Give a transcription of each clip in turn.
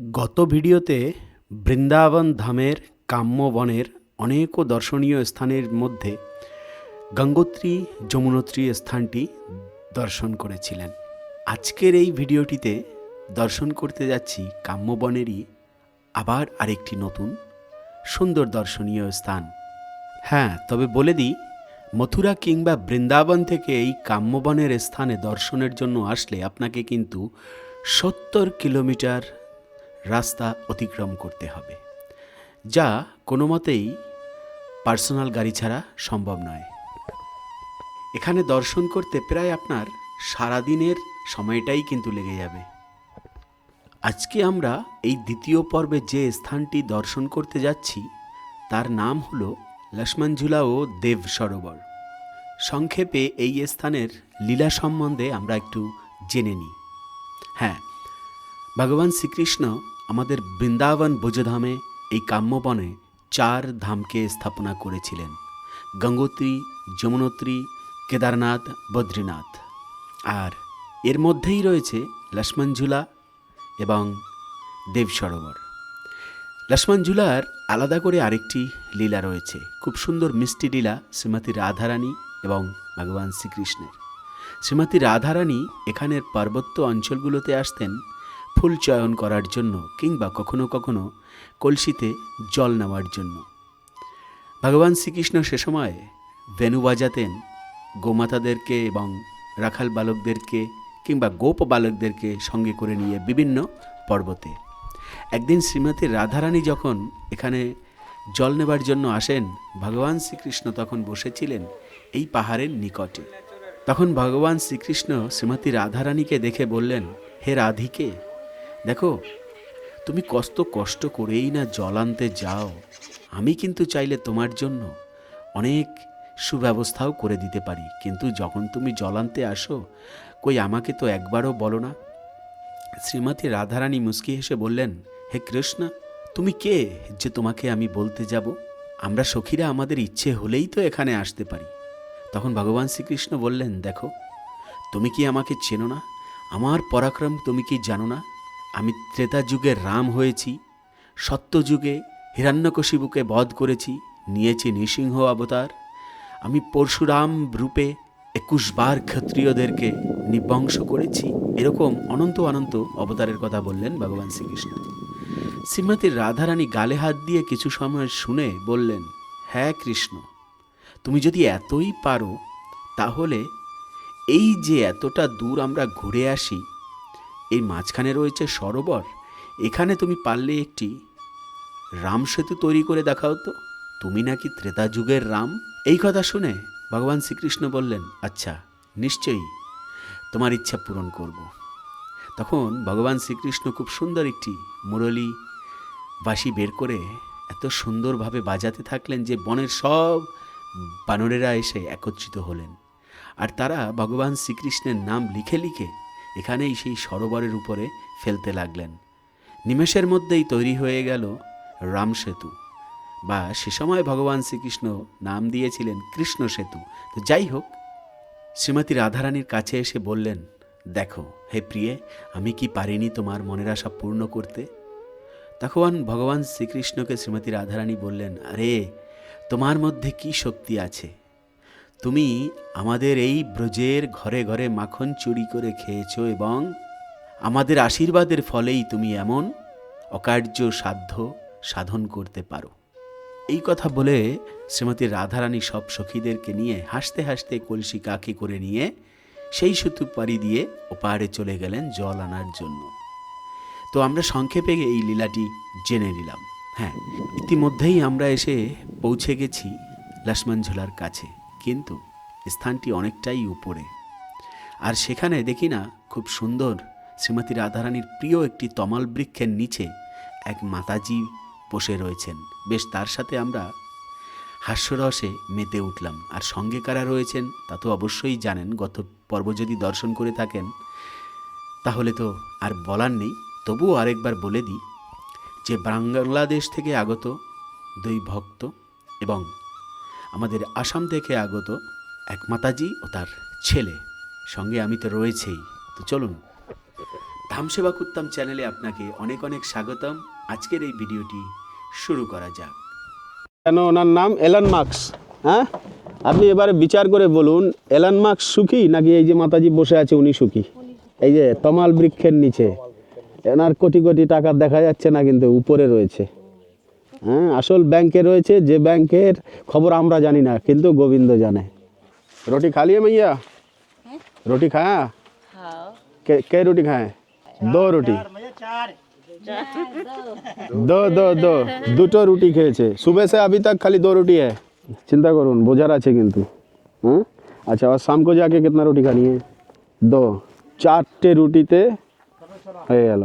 গত ভিডিওতে বৃন্দাবন ধামের কাম্যবনের অনেক দর্শনীয় স্থানের মধ্যে গঙ্গোত্রী যমুনোত্রী স্থানটি দর্শন করেছিলেন। আজকের এই ভিডিওটিতে দর্শন করতে যাচ্ছি কাম্যবনেরই আবার আরেকটি নতুন সুন্দর দর্শনীয় স্থান। হ্যাঁ তবে বলে দিই, মথুরা কিংবা বৃন্দাবন থেকে এই কাম্যবনের স্থানে দর্শনের জন্য আসলে আপনাকে কিন্তু সত্তর কিলোমিটার রাস্তা অতিক্রম করতে হবে, যা কোনো মতেই পার্সোনাল গাড়ি ছাড়া সম্ভব নয়। এখানে দর্শন করতে প্রায় আপনার সারাদিনের সময়টাই কিন্তু লেগে যাবে। আজকে আমরা এই দ্বিতীয় পর্বে যে স্থানটি দর্শন করতে যাচ্ছি, তার নাম হল লক্ষ্মণঝুলা ও দেব সরোবর। সংক্ষেপে এই স্থানের লীলা সম্বন্ধে আমরা একটু জেনে নিই। হ্যাঁ ভগবান শ্রীকৃষ্ণ আমাদের বৃন্দাবন বোঝধামে এই কাম্যবনে চার ধামকে স্থাপনা করেছিলেন। গঙ্গোত্রী, যমুনোত্রী, কেদারনাথ, বদ্রীনাথ। আর এর মধ্যেই রয়েছে লক্ষ্মণঝুলা এবং দেব সরোবর লক্ষ্মণঝুলার আলাদা করে আরেকটি লীলা রয়েছে। খুব সুন্দর মিষ্টি লীলা শ্রীমতী রাধারানী এবং ভগবান শ্রীকৃষ্ণের। শ্রীমতী রাধারানী এখানের পার্বত্য অঞ্চলগুলোতে আসতেন ফুল চয়ন করার জন্য কিংবা কখনো কখনো কলসিতে জল নেওয়ার জন্য। ভগবান শ্রীকৃষ্ণ সে সময় বেনু বাজাতেন গোমাতাদেরকে এবং রাখাল বালকদেরকে কিংবা গোপ বালকদেরকে সঙ্গে করে নিয়ে বিভিন্ন পর্বতে। একদিন শ্রীমতী রাধারানী যখন এখানে জল নেবার জন্য আসেন, ভগবান শ্রীকৃষ্ণ তখন বসেছিলেন এই পাহাড়ের নিকটে। তখন ভগবান শ্রীকৃষ্ণ শ্রীমতী রাধারানীকে দেখে বললেন, হে রাধিকে দেখো, তুমি কষ্ট কষ্ট করেই না জল আনতে যাও। আমি কিন্তু চাইলে তোমার জন্য অনেক সুব্যবস্থাও করে দিতে পারি। কিন্তু যখন তুমি জল আনতে আসো, কই আমাকে তো একবারও বলো না। শ্রীমতী রাধারানী মুস্কি হেসে বললেন, হে কৃষ্ণ, তুমি কে যে তোমাকে আমি বলতে যাব? আমরা সখীরা আমাদের ইচ্ছে হলেই তো এখানে আসতে পারি। তখন ভগবান শ্রীকৃষ্ণ বললেন, দেখো, তুমি কি আমাকে চেনো না? আমার পরাক্রম তুমি কি জানো না? আমি ত্রেতা যুগে রাম হয়েছি, সত্যযুগে হিরণ্যকশিবুকে বধ করেছি, নিয়েছি নৃসিংহ অবতার। আমি পরশুরাম রূপে একুশ বার ক্ষত্রিয়দেরকে নিবংস করেছি। এরকম অনন্ত অনন্ত অবতারের কথা বললেন ভগবান শ্রীকৃষ্ণ। শ্রীমতী রাধারানী গালে হাত দিয়ে কিছু সময় শুনে বললেন হ্যাঁ কৃষ্ণ, তুমি যদি এতই পারো, তাহলে এই যে এতটা দূর আমরা ঘুরে আসি এই মাঝখানে রয়েছে সরোবর। এখানে তুমি পারলে একটি রাম সেতু তৈরি করে দেখাও তো। তুমি নাকি ত্রেতা যুগের রাম? এই কথা শুনে ভগবান শ্রীকৃষ্ণ বললেন আচ্ছা নিশ্চয়ই। তোমার ইচ্ছা পূরণ করব। তখন ভগবান শ্রীকৃষ্ণ খুব সুন্দর একটি মুরলী বাঁশি বের করে এত সুন্দরভাবে বাজাতে থাকলেন যে বনের সব বানরেরা এসে একত্রিত হলেন। আর তারা ভগবান শ্রীকৃষ্ণের নাম লিখে লিখে এখানেই সেই সরোবরের উপরে ফেলতে লাগলেন। নিমেষের মধ্যেই তৈরি হয়ে গেল রাম সেতু। বা সে সময় ভগবান শ্রীকৃষ্ণ নাম দিয়েছিলেন কৃষ্ণ সেতু। তো যাই হোক, শ্রীমতী রাধারানীর কাছে এসে বললেন, দেখো, হে প্রিয়ে, আমি কি পারিনি তোমার মনের আশা পূর্ণ করতে? তখন ভগবান শ্রীকৃষ্ণকে শ্রীমতী রাধারানী বললেন, আরে, তোমার মধ্যে কি শক্তি আছে? তুমি আমাদের এই ব্রজের ঘরে ঘরে মাখন চুরি করে খেয়েছো এবং আমাদের আশীর্বাদের ফলেই তুমি এমন অকার্য সাধ্য সাধন করতে পারো। এই কথা বলে শ্রীমতী রাধারানী সব সখীদেরকে নিয়ে হাসতে হাসতে কলসি কাকি করে নিয়ে সেই সেতু পাড়ি দিয়ে ওপারে চলে গেলেন জল আনার জন্য। তো আমরা সংক্ষেপে এই লীলাটি জেনে নিলাম। হ্যাঁ ইতিমধ্যেই আমরা এসে পৌঁছে গেছি লক্ষ্মণঝোলার কাছে। কিন্তু স্থানটি অনেকটাই উপরে। আর সেখানে দেখি না, খুব সুন্দর শ্রীমতী রাধারানীর প্রিয় একটি তমাল বৃক্ষের নিচে এক মাতাজি বসে রয়েছেন। বেশ তার সাথে আমরা হাস্যরসে মেতে উঠলাম। আর সঙ্গে কারা রয়েছেন তা তো অবশ্যই জানেন। গত পর্ব যদি দর্শন করে থাকেন, তাহলে তো আর বলার নেই। তবুও আরেকবার বলে দিই যে বাংলাদেশ থেকে আগত দুই ভক্ত এবং আমাদের আসাম থেকে আগত এক মাতাজি ও তার ছেলে। সঙ্গে আমি তো রয়েছেই। তো চলুন ধামসেবা কুত্তাম চ্যানেলে আপনাকে অনেক অনেক স্বাগতম। আজকের এই ভিডিওটি শুরু করা যাক। কেন ওনার নাম এলান মার্কস? হ্যাঁ? আপনি এবারে বিচার করে বলুন, এলান মার্কস সুখী নাকি এই যে মাতাজি বসে আছে উনি সুখী? এই যে তমাল বৃক্ষের নিচে। এনার কোটি কোটি টাকা দেখা যাচ্ছে না, কিন্তু উপরে রয়েছে। হ্যাঁ আসল ব্যাংকে রয়েছে যে ব্যাংকের খবর আমরা জানি না কিন্তু গোবিন্দ জানে রুটি খা লিয়ে মাইয়া रोटी खाया के के रोटी खाए दो रोटी দো দো দো দুটো রুটি খেয়েছে সুবে সে अभी तक खाली दो रोटी है চিন্তা করুন বোঝার আছে কিন্তু হ্যাঁ আচ্ছা আর শাম को जाके कितना रोटी खानी है দো চারটে রুটিতে হয়ে গেল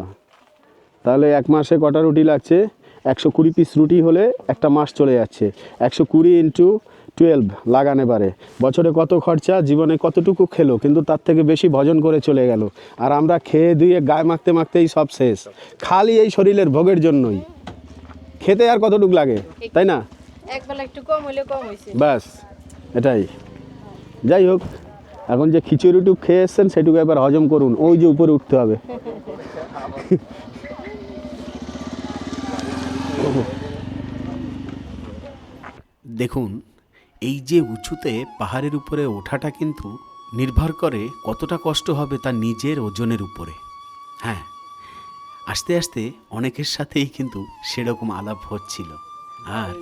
তাহলে এক মাসে কটা রুটি লাগছে একশো কুড়ি পিস রুটি হলে একটা মাস চলে যাচ্ছে। একশো কুড়ি ইন্টু টুয়েলভ লাগানে পারে বছরে কত খরচা জীবনে কতটুকু খেলো কিন্তু তার থেকে বেশি ভজন করে চলে গেল। আর আমরা খেয়ে ধুয়ে গায়ে মাখতে মাখতেই সব শেষ। খালি এই শরীরের ভোগের জন্যই। খেতে আর কতটুকু লাগে তাই না? একটু কম হইলে কম ব্যাস এটাই। যাই হোক এখন যে খিচুড়িটুক খেয়ে এসছেন সেটুকু এবার হজম করুন। ওই যে উপরে উঠতে হবে। দেখুন, এই যে উঁচুতে পাহাড়ের উপরে ওঠাটা কিন্তু নির্ভর করে কতটা কষ্ট হবে তার নিজের ওজনের উপরে। হ্যাঁ আস্তে আস্তে অনেকের সাথেই কিন্তু সেরকম আলাপ হচ্ছিল। আর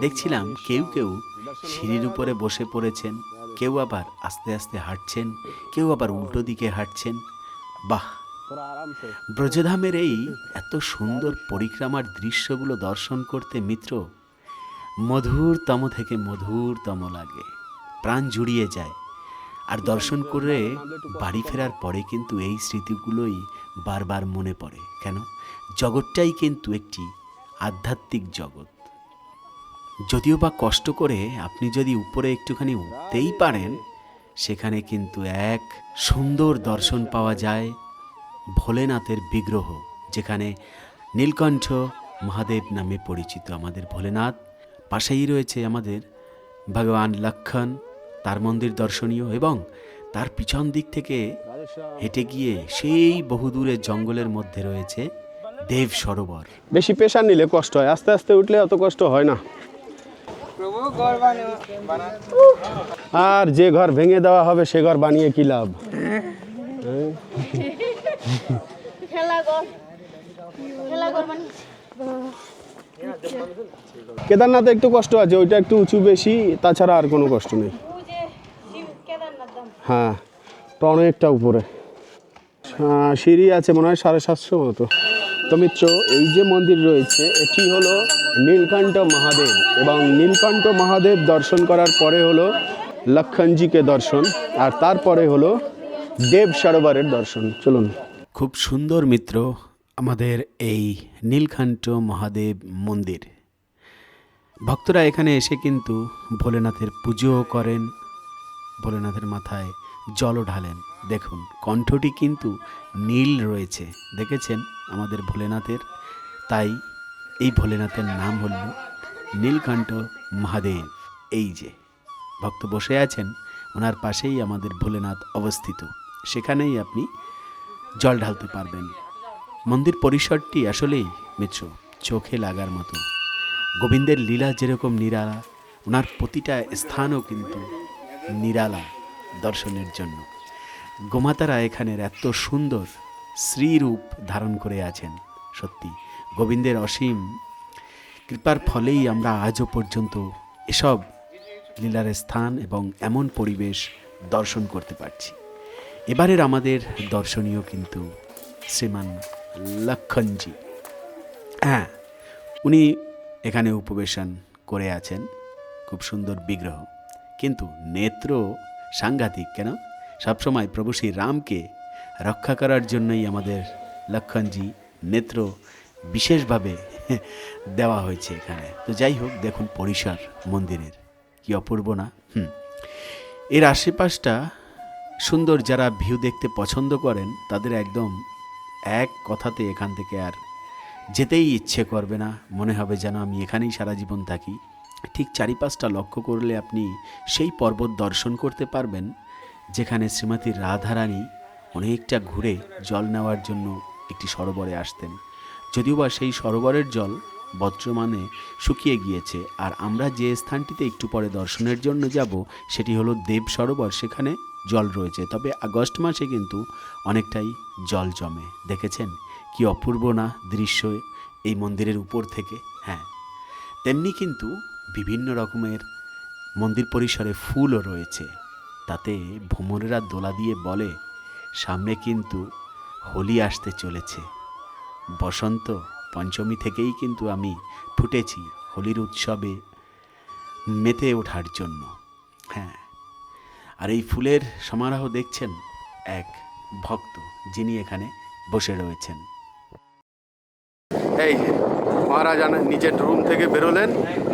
দেখছিলাম কেউ কেউ সিঁড়ির উপরে বসে পড়েছেন, কেউ আবার আস্তে আস্তে হাঁটছেন, কেউ আবার উল্টো দিকে হাঁটছেন। বাহ! ব্রজধামের এই এত সুন্দর পরিক্রমার দৃশ্যগুলো দর্শন করতে মিত্র মধুরতম থেকে মধুরতম লাগে। প্রাণ জুড়িয়ে যায়। আর দর্শন করে বাড়ি ফেরার পরে কিন্তু এই স্মৃতিগুলোই বারবার মনে পড়ে। কেন? জগৎটাই কিন্তু একটি আধ্যাত্মিক জগৎ। যদিও বা কষ্ট করে আপনি যদি উপরে একটুখানি উঠতেই পারেন, সেখানে কিন্তু এক সুন্দর দর্শন পাওয়া যায় ভোলেনাথের বিগ্রহ, যেখানে নীলকণ্ঠ মহাদেব নামে পরিচিত আমাদের ভোলেনাথ। পাশেই রয়েছে আমাদের ভগবান লক্ষণ তার মন্দির দর্শনীয় এবং তার পিছন দিক থেকে হেঁটে গিয়ে সেই বহুদূরের জঙ্গলের মধ্যে রয়েছে দেব সরোবর। বেশি প্রেশার নিলে কষ্ট হয় আস্তে আস্তে উঠলে অত কষ্ট হয় না। আর যে ঘর ভেঙে দেওয়া হবে সে ঘর বানিয়ে কি লাভ? খেলা কর খেলা কর মানে? কেদারনাথে একটু কষ্ট আছে, ওইটা একটু উঁচু বেশি, তাছাড়া আর কোনো কষ্ট নেই। হ্যাঁ তো অনেকটা উপরে সিঁড়ি আছে মনে হয় সাড়ে সাতশো মতো। তো মিত্র, এই যে মন্দির রয়েছে, এটি হলো নীলকণ্ঠ মহাদেব এবং নীলকণ্ঠ মহাদেব দর্শন করার পরে হলো লক্ষণজিকে দর্শন, আর তারপরে হলো দেব সরোবরের দর্শন। চলুন। খুব সুন্দর মিত্র আমাদের এই নীলকণ্ঠ মহাদেব মন্দির। ভক্তরা এখানে এসে কিন্তু ভোলেনাথের পুজোও করেন, ভোলেনাথের মাথায় জলও ঢালেন। দেখুন, কণ্ঠটি কিন্তু নীল রয়েছে। দেখেছেন? আমাদের ভোলেনাথের। তাই এই ভোলেনাথের নাম হল নীলকণ্ঠ মহাদেব। এই যে, ভক্ত বসে আছেন, ওনার পাশেই আমাদের ভোলেনাথ অবস্থিত। সেখানেই আপনি জল ঢালতে পারবেন। মন্দির পরিসরটি আসলেই মেছো, চোখে লাগার মতো। গোবিন্দের লীলা যেরকম নিরালা, ওনার প্রতিটা স্থানও কিন্তু নিরালা দর্শনের জন্য। গোমাতারা এখানের এত সুন্দর শ্রীরূপ ধারণ করে আছেন, সত্যি। গোবিন্দের অসীম কৃপার ফলেই আমরা আজও পর্যন্ত এসব লীলার স্থান এবং এমন পরিবেশ দর্শন করতে পারছি। এবারের আমাদের দর্শনীয় কিন্তু শ্রীমান লক্ষণজি। হ্যাঁ উনি এখানে উপবেশন করে আছেন। খুব সুন্দর বিগ্রহ। কিন্তু নেত্র সাংঘাতিক কেন? সবসময় প্রভু শ্রী রামকে রক্ষা করার জন্যই আমাদের লক্ষণজি নেত্র বিশেষভাবে দেওয়া হয়েছে এখানে। তো যাই হোক, দেখুন পরিসর মন্দিরের। কি অপূর্ব না? হুম। এর আশেপাশটা সুন্দর যারা ভিউ দেখতে পছন্দ করেন, তাদের একদম এক কথাতে এখান থেকে আর যেতেই ইচ্ছে করবে না। মনে হবে যেন আমি এখানেই সারা জীবন থাকি। ঠিক চারিপাশটা লক্ষ্য করলে আপনি সেই পর্বত দর্শন করতে পারবেন, যেখানে শ্রীমতী রাধারানী অনেকটা ঘুরে জল নেওয়ার জন্য একটি সরোবরে আসতেন। যদিও বা সেই সরোবরের জল বর্তমানে শুকিয়ে গিয়েছে, আর আমরা যে স্থানটিতে একটু পরে দর্শনের জন্য যাব, সেটি হলো দেব সরোবর। সেখানে জল রয়েছে। তবে আগস্ট মাসে কিন্তু অনেকটাই জল জমে। দেখেছেন কি অপূর্ব না দৃশ্য এই মন্দিরের উপর থেকে? হ্যাঁ। তেমনি কিন্তু বিভিন্ন রকমের মন্দির পরিসরে ফুলও রয়েছে। তাতে ভ্রমরেরা দোলা দিয়ে বলে, সামনে কিন্তু হোলি আসতে চলেছে। বসন্ত পঞ্চমী থেকেই কিন্তু আমি ফুটেছি হোলির উৎসবে মেতে ওঠার জন্য। আর এই ফুলের সমারোহ দেখছেন এক ভক্ত যিনি এখানে বসে রয়েছেন। এই যে মহারাজ নিজের রুম থেকে বেরোলেন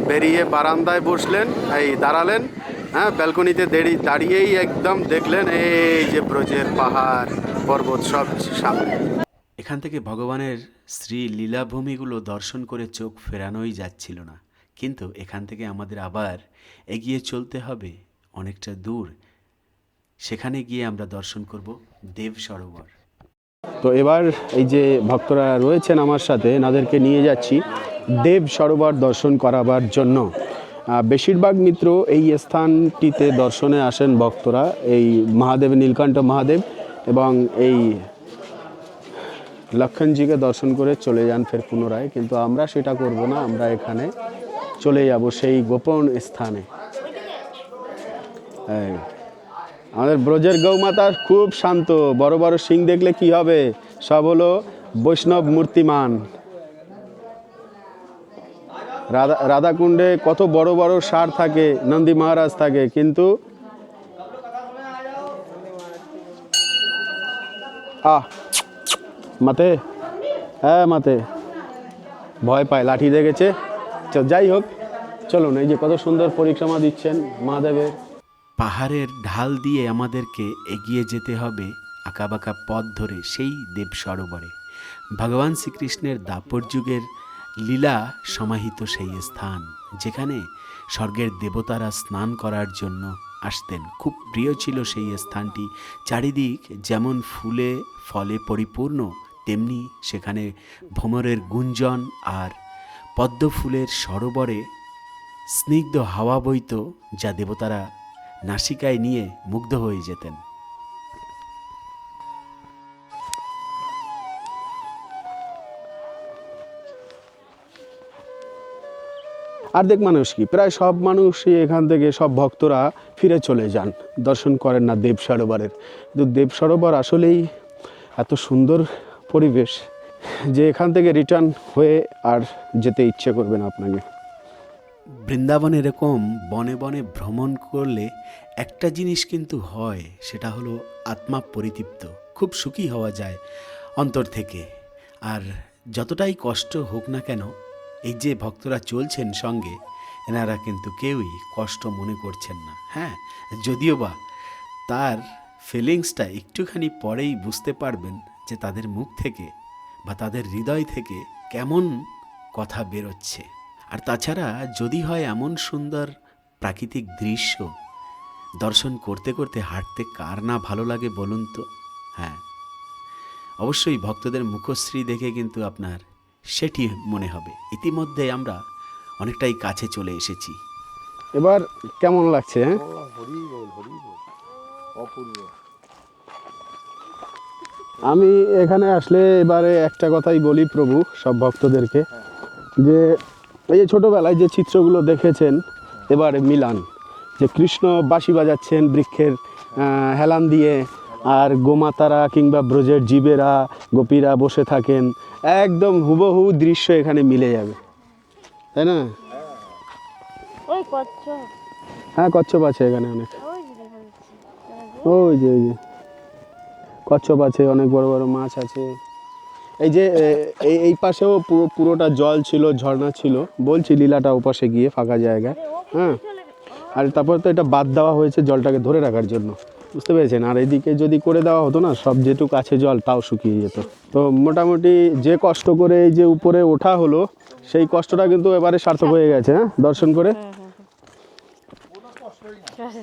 বেরিয়ে বারান্দায় বসলেন এই দাঁড়ালেন হ্যাঁ ব্যালকনিতে দেরি- দাঁড়িয়েই একদম দেখলেন এই যে ব্রজের পাহাড় পর্বত সব সামনে। এখান থেকে ভগবানের শ্রী লীলাভূমিগুলো দর্শন করে চোখ ফেরানোই যাচ্ছিল না। কিন্তু এখান থেকে আমাদের আবার এগিয়ে চলতে হবে অনেকটা দূর। সেখানে গিয়ে আমরা দর্শন করব দেব সরোবর। তো এবার এই যে ভক্তরা রয়েছেন আমার সাথে এনাদেরকে নিয়ে যাচ্ছি দেব সরোবর দর্শন করাবার জন্য। বেশিরভাগ মিত্র এই স্থানটিতে দর্শনে আসেন ভক্তরা, এই মহাদেব, নীলকণ্ঠ মহাদেব এবং এই লক্ষণজিকে দর্শন করে চলে যান ফের পুনরায়, কিন্তু আমরা সেটা করব না, আমরা এখানে চলে যাব সেই গোপন স্থানে। আমাদের ব্রজের গৌমাতা খুব শান্ত, বড় বড় সিং দেখলে কি হবে? সব হলো বৈষ্ণব মূর্তিমান। রাধা, রাধাকুণ্ডে কত বড় বড় সার থাকে, নন্দী মহারাজ থাকে, কিন্তু আহ, মাতে হ্যাঁ মাতে। ভয় পায়, লাঠি দেখেছে। যাই হোক, চলুন, এই যে কত সুন্দর পরিক্রমা দিচ্ছেন মহাদেবের। পাহাড়ের ঢাল দিয়ে আমাদেরকে এগিয়ে যেতে হবে আঁকাবাঁকা পথ ধরে সেই দেব সরোবরে। ভগবান শ্রীকৃষ্ণের দাপর যুগের লীলা সমাহিত সেই স্থান, যেখানে স্বর্গের দেবতারা স্নান করার জন্য আসতেন। খুব প্রিয় ছিল সেই স্থানটি। চারিদিক যেমন ফুলে, ফলে পরিপূর্ণ, তেমনি সেখানে ভ্রমরের গুঞ্জন আর পদ্ম ফুলের সরোবরে স্নিগ্ধ হাওয়া বইত, যা দেবতারা নাসিকায় নিয়ে মুগ্ধ হয়ে যেতেন। আর দেখ মানুষ কি? প্রায় সব মানুষই এখান থেকে সব ভক্তরা ফিরে চলে যান। দর্শন করেন না দেব সরোবরের। কিন্তু দেব সরোবর আসলেই এত সুন্দর পরিবেশ যে এখান থেকে রিটার্ন হয়ে আর যেতে ইচ্ছে করবে না আপনাকে। বৃন্দাবন এরকম বনে বনে ভ্রমণ করলে একটা জিনিস কিন্তু হয়, সেটা হলো আত্মা পরিতৃপ্ত। খুব সুখী হওয়া যায় অন্তর থেকে। আর যতটাই কষ্ট হোক না কেন, এই যে ভক্তরা চলছেন সঙ্গে, এনারা কিন্তু কেউই কষ্ট মনে করছেন না হ্যাঁ? যদিও বা তার ফিলিংসটা একটুখানি পরেই বুঝতে পারবেন যে তাদের মুখ থেকে বা তাদের হৃদয় থেকে কেমন কথা বেরোচ্ছে। আর তাছাড়া যদি হয় এমন সুন্দর প্রাকৃতিক দৃশ্য দর্শন করতে করতে হাঁটতে কার না ভালো লাগে বলুন তো? হ্যাঁ। অবশ্যই ভক্তদের মুখশ্রী দেখে কিন্তু আপনার সেটি মনে হবে। ইতিমধ্যে আমরা অনেকটাই কাছে চলে এসেছি। এবার কেমন লাগছে হ্যাঁ? আমি এখানে আসলে এবারে একটা কথাই বলি প্রভু সব ভক্তদেরকে যে এই যে ছোটোবেলায় যে চিত্রগুলো দেখেছেন এবারে মিলান যে কৃষ্ণ বাঁশি বাজাচ্ছেন বৃক্ষের হেলান দিয়ে আর গোমাতারা কিংবা ব্রজের জীবেরা গোপীরা বসে থাকেন একদম হুবহু দৃশ্য এখানে মিলে যাবে। তাই না? হ্যাঁ কচ্ছপ আছে এখানে অনেক। ওই যে ওই যে। কচ্ছপ আছে অনেক বড় বড় মাছ আছে। এই যে এই এই পাশেও পুরো পুরোটা জল ছিল ঝর্ণা ছিল। বলছি লীলাটা ওপাশে গিয়ে ফাঁকা জায়গায়। হ্যাঁ? আর তারপর তো এটা বাদ দেওয়া হয়েছে জলটাকে ধরে রাখার জন্য। বুঝতে পেরেছেন? আর এইদিকে যদি করে দেওয়া হতো না সব যেটুকু আছে জল তাও শুকিয়ে যেত। তো মোটামুটি যে কষ্ট করে এই যে উপরে ওঠা হলো সেই কষ্টটা কিন্তু এবারে সার্থক হয়ে গেছে হ্যাঁ? দর্শন করে?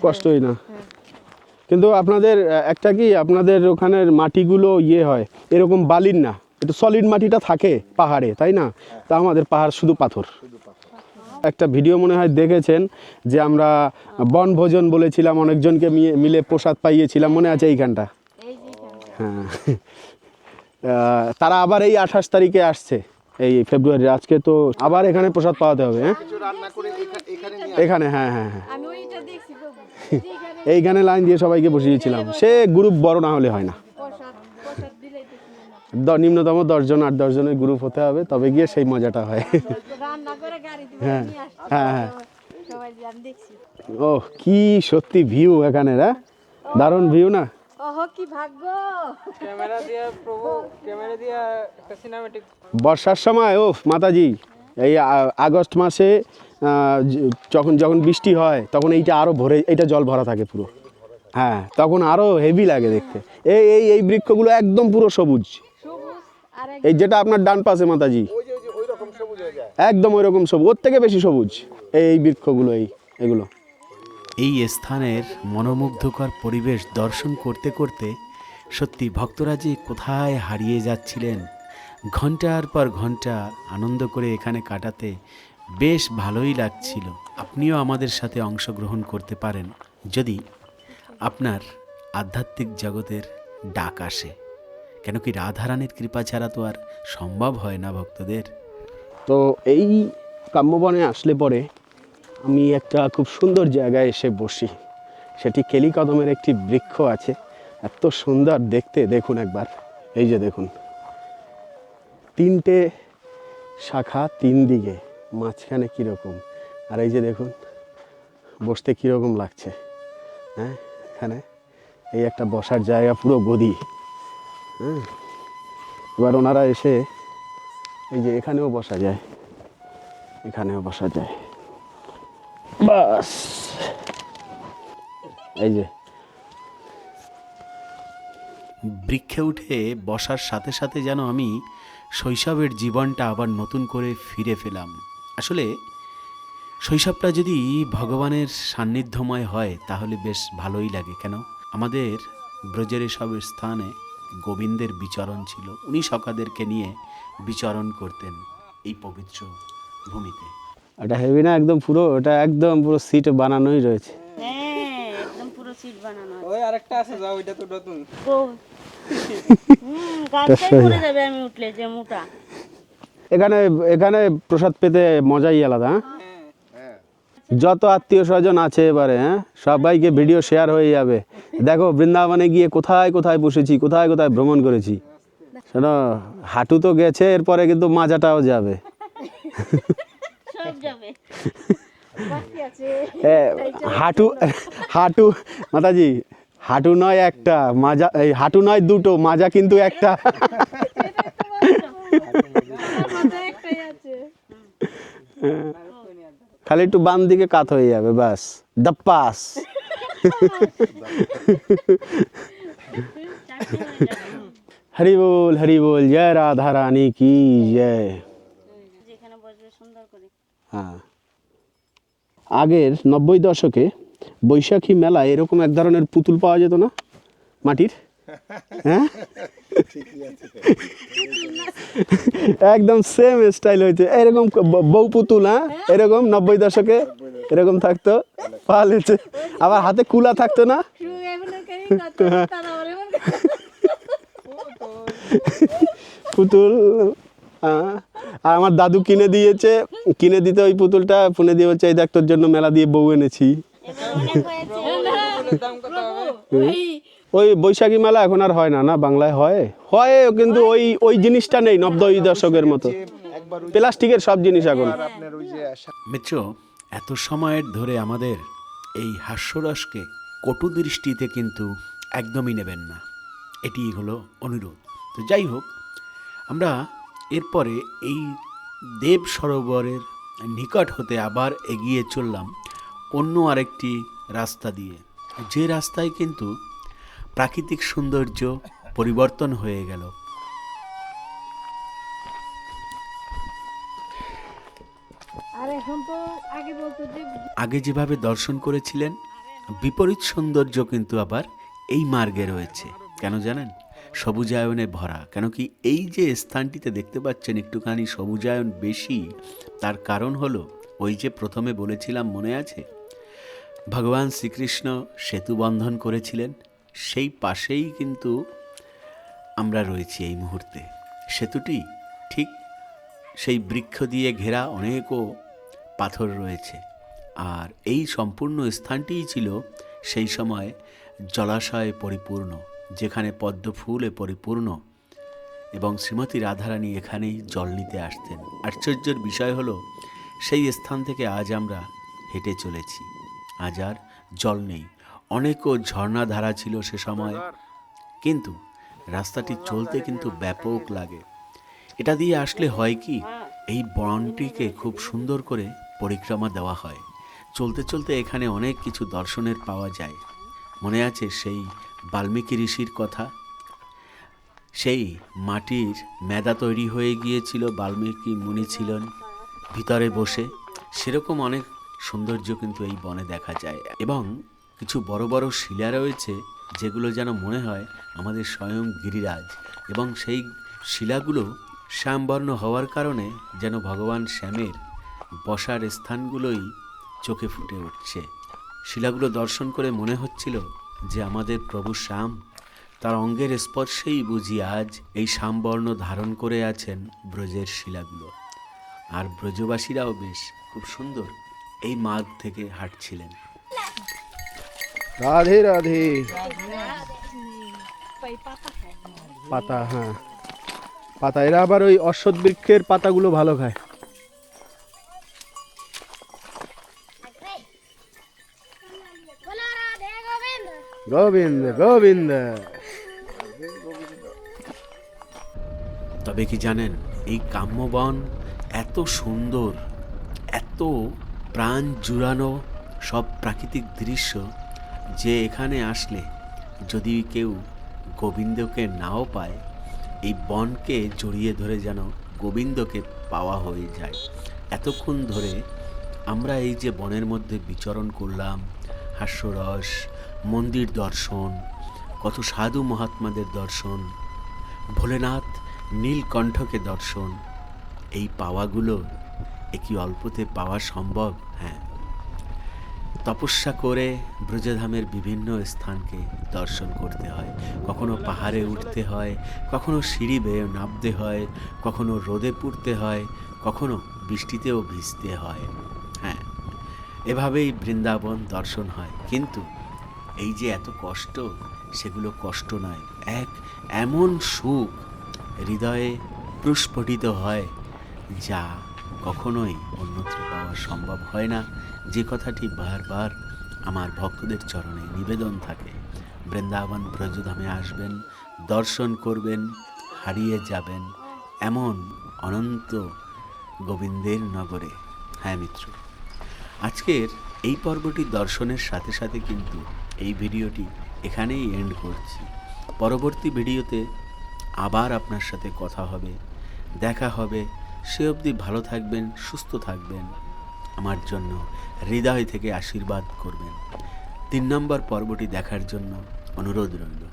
কষ্টই না। কিন্তু আপনাদের একটা কি আপনাদের ওখানের মাটিগুলো ইয়ে হয় এরকম বালির না। একটু সলিড মাটিটা থাকে পাহাড়ে তাই না? তা আমাদের পাহাড় শুধু পাথর। একটা ভিডিও মনে হয় দেখেছেন যে আমরা বনভোজন বলেছিলাম অনেকজনকে মিলে প্রসাদ পাইয়েছিলাম মনে আছে এইখানটা। হ্যাঁ। তারা আবার এই আঠাশ তারিখে আসছে এই ফেব্রুয়ারি। আজকে তো আবার এখানে প্রসাদ পাওয়াতে হবে হ্যাঁ? এখানে হ্যাঁ হ্যাঁ হ্যাঁ। এইখানে লাইন দিয়ে সবাইকে বসিয়েছিলাম। সে গ্রুপ বড় না হলে হয় না প্রসাদ প্রসাদ দিলাইতেছিল না দ- নিম্নতম দশজন আট দশজনের গ্রুপ হতে হবে তবে গিয়ে সেই মজাটা হয়। হ্যাঁ, হ্যাঁ, হ্যাঁ। সবাই যে ও কি সত্যি ভিউ এখানে রা দারুণ ভিউ না? ওহ কি ভাগ্য! ক্যামেরা দিয়ে প্রভু ক্যামেরা দিয়ে একটা সিনেমেটিক বর্ষার সময় ও মাতাজি এই আগস্ট মাসে যখন যখন বৃষ্টি হয় তখন এইটা আরও ভরে এইটা জল ভরা থাকে পুরো। হ্যাঁ তখন আরও হেভি লাগে দেখতে। এই এই এই বৃক্ষগুলো একদম পুরো সবুজ। এই যেটা আপনার ডান পাশে মাতাজি। একদম ওই রকম সবুজ ওর থেকে বেশি সবুজ। এই বৃক্ষগুলো এই এগুলো। এই স্থানের মনোমুগ্ধকর পরিবেশ দর্শন করতে করতে সত্যি ভক্তরা যে কোথায় হারিয়ে যাচ্ছিলেন ঘণ্টার পর ঘণ্টা আনন্দ করে এখানে কাটাতে বেশ ভালোই লাগছিল। আপনিও আমাদের সাথে অংশগ্রহণ করতে পারেন যদি আপনার আধ্যাত্মিক জগতের ডাক আসে। কেন কি রাধারানীর কৃপা ছাড়া তো আর সম্ভব হয় না ভক্তদের? তো এই কাম্যবনে আসলে পরে আমি একটা খুব সুন্দর জায়গায় এসে বসি। সেটি কেলিকদমের একটি বৃক্ষ আছে। এত সুন্দর দেখতে, দেখুন একবার। এই যে দেখুন। তিনটে শাখা তিন দিকে, মাঝখানে কীরকম? আর এই যে দেখুন, বসতে কীরকম লাগছে? হ্যাঁ এখানে এই একটা বসার জায়গা, পুরো গদি। হ্যাঁ এবার ওনারা এসে এই যে এখানেও বসা যায়। এখানেও বসা যায়। বাস। এই যে। বৃক্ষে উঠে বসার সাথে সাথে যেন আমি শৈশবের জীবনটা আবার নতুন করে ফিরে পেলাম। আসলে শৈশবটা যদি ভগবানের সান্নিধ্যময় হয়, তাহলে বেশ ভালোই লাগে, কেন? আমাদের ব্রজের সব স্থানে গোবিন্দের বিচরণ ছিল। উনি সকাদেরকে নিয়ে বিচরণ করতেন এই পবিত্র ভূমিতে। এটা হেভি না? একদম পুরো এটা একদম পুরো সিট বানানোই রয়েছে। হ্যাঁ একদম পুরো সিট বানানো আছে। ওই আরেকটা আছে যাও ওইটা তো নতুন। ও হুম গাছটাই পড়ে যাবে আমি উঠলে যে মোটা। এখানে এখানে প্রসাদ পেতে মজাই আলাদা হ্যাঁ। যত আত্মীয় স্বজন আছে এবারে হ্যাঁ? সবাইকে ভিডিও শেয়ার হয়ে যাবে। দেখো বৃন্দাবনে গিয়ে কোথায় কোথায় বসেছি কোথায় কোথায় ভ্রমণ করেছি? শোনো হাঁটু তো গেছে এরপরে কিন্তু মাজাটাও যাবে। হাঁটু হাঁটু মাতাজি হাঁটু নয় একটা মাজা এই হাঁটু নয় দুটো মাজা কিন্তু একটা আমার মাথায় একটাই আছে খালি একটু বাম দিকে কাত হয়ে যাবে চারটে হয়ে হরি বল হরি বল জয় রাধা রানী কি জয়। হ্যাঁ। আগের নব্বই দশকে বৈশাখী মেলায় এরকম এক ধরনের পুতুল পাওয়া যেত না? মাটির? হ্যাঁ? একদম সেম স্টাইল হয়েছে। এরকম ব- বউ পুতুল হ্যাঁ? এরকম নব্বই দশকে এরকম থাকতো। পালেছে আবার হাতে কুলা থাকতো না? পুতুল আহ, আর আমার দাদু কিনে দিয়েছে। কিনে দিতে ওই পুতুলটা ফোনে দিয়ে হচ্ছে এই দেখ তোর জন্য মেলা দিয়ে বউ এনেছি। ওই বৈশাখী মেলা এখন আর হয় না না? বাংলায় হয়? হয় কিন্তু ওই ওই জিনিসটা নেই, নব্বই দশকের মতো। প্লাস্টিকের সব জিনিস এখন। মিত্র, এত সময়ের ধরে আমাদের এই হাস্যরসকে কটু দৃষ্টিতে কিন্তু একদমই নেবেন না। এটি হলো অনুরোধ। তো যাই হোক, আমরা এরপরে এই দেব সরোবরের নিকট হতে আবার এগিয়ে চললাম অন্য আরেকটি রাস্তা দিয়ে। যে রাস্তায় কিন্তু প্রাকৃতিক সৌন্দর্য পরিবর্তন হয়ে গেল। আগে যেভাবে দর্শন করেছিলেন বিপরীত সৌন্দর্য কিন্তু আবার এই মার্গে রয়েছে। কেন জানেন? সবুজায়নে ভরা। কেন কি এই যে স্থানটিতে দেখতে পাচ্ছেন একটুখানি সবুজায়ন বেশি তার কারণ হলো ওই যে প্রথমে বলেছিলাম মনে আছে? ভগবান শ্রীকৃষ্ণ সেতু বন্ধন করেছিলেন সেই পাশেই কিন্তু আমরা রয়েছি এই মুহূর্তে। সেতুটি ঠিক সেই বৃক্ষ দিয়ে ঘেরা অনেকও পাথর রয়েছে। আর এই সম্পূর্ণ স্থানটিই ছিল সেই সময় জলাশয়ে পরিপূর্ণ, যেখানে পদ্ম ফুলে পরিপূর্ণ এবং শ্রীমতী রাধারানী এখানেই জল নিতে আসতেন। আশ্চর্যের বিষয় হলো, সেই স্থান থেকে আজ আমরা হেঁটে চলেছি। আজ আর জল নেই। অনেকও ঝর্ণাধারা ছিল সে সময়। কিন্তু রাস্তাটি চলতে কিন্তু ব্যাপক লাগে। এটা দিয়ে আসলে হয় কি, এই বনটিকে খুব সুন্দর করে পরিক্রমা দেওয়া হয়। চলতে চলতে এখানে অনেক কিছু দর্শনের পাওয়া যায়। মনে আছে সেই বাল্মীকি ঋষির কথা? সেই মাটির মেদা তৈরি হয়ে গিয়েছিল, বাল্মীকি মুনি ছিলেন ভিতরে বসে। সেরকম অনেক সৌন্দর্য কিন্তু এই বনে দেখা যায়। এবং কিছু বড় বড় শিলা রয়েছে যেগুলো যেন মনে হয় আমাদের স্বয়ং গিরিরাজ এবং সেই শিলাগুলো শ্যামবর্ণ হওয়ার কারণে যেন ভগবান শ্যামের বসার স্থানগুলোই চোখে ফুটে উঠছে। শিলাগুলো দর্শন করে মনে হচ্ছিল যে আমাদের প্রভু শ্যাম তার অঙ্গের স্পর্শেই বুঝি আজ এই শ্যামবর্ণ ধারণ করে আছেন ব্রজের শিলাগুলো। আর ব্রজবাসীরাও বেশ খুব সুন্দর এই মার্গ থেকে হাঁটছিলেন। রাধে রাধে পাতা হ্যাঁ। পাতা, এরা আবার ওই অশ্বত বৃক্ষের পাতাগুলো ভালো খায়। গোবিন্দ গোবিন্দ। তবে কি জানেন, এই কাম্যবন এত সুন্দর, এত প্রাণ জুড়ানো সব প্রাকৃতিক দৃশ্য যে এখানে আসলে যদি কেউ গোবিন্দকে নাও পায়, এই বনকে জড়িয়ে ধরে যেন গোবিন্দকে পাওয়া হয়ে যায়। এতক্ষণ ধরে আমরা এই যে বনের মধ্যে বিচরণ করলাম, হাস্যরস, মন্দির দর্শন, কত সাধু মহাত্মাদের দর্শন, ভোলেনাথ নীলকণ্ঠকে দর্শন, এই পাওয়াগুলো একই অল্পতে পাওয়া সম্ভব? হ্যাঁ। তপস্যা করে ব্রজধামের বিভিন্ন স্থানকে দর্শন করতে হয়। কখনো পাহাড়ে উঠতে হয়, কখনো সিঁড়ি বেয়ে নামতে হয়, কখনো রোদে পুড়তে হয়, কখনো বৃষ্টিতেও ভিজতে হয়। হ্যাঁ এভাবেই বৃন্দাবন দর্শন হয়। কিন্তু এই যে এত কষ্ট, সেগুলো কষ্ট নয়। এক এমন সুখ হৃদয়ে প্রস্ফুটিত হয়, যা কখনোই অন্যত্র পাওয়া সম্ভব হয় না। যে কথাটি বারবার আমার ভক্তদের চরণে নিবেদন থাকে। বৃন্দাবন ব্রজধামে আসবেন, দর্শন করবেন, হারিয়ে যাবেন এমন অনন্ত গোবিন্দের নগরে। হ্যাঁ মিত্র, আজকের এই পর্বটি দর্শনের সাথে সাথে কিন্তু এই ভিডিওটি এখানেই এন্ড করছি। পরবর্তী ভিডিওতে আবার আপনার সাথে কথা হবে, দেখা হবে। সে অবধি ভালো থাকবেন, সুস্থ থাকবেন। আমার জন্য হৃদয় থেকে আশীর্বাদ করবেন। তিন নম্বর পর্বটি দেখার জন্য অনুরোধ রইল।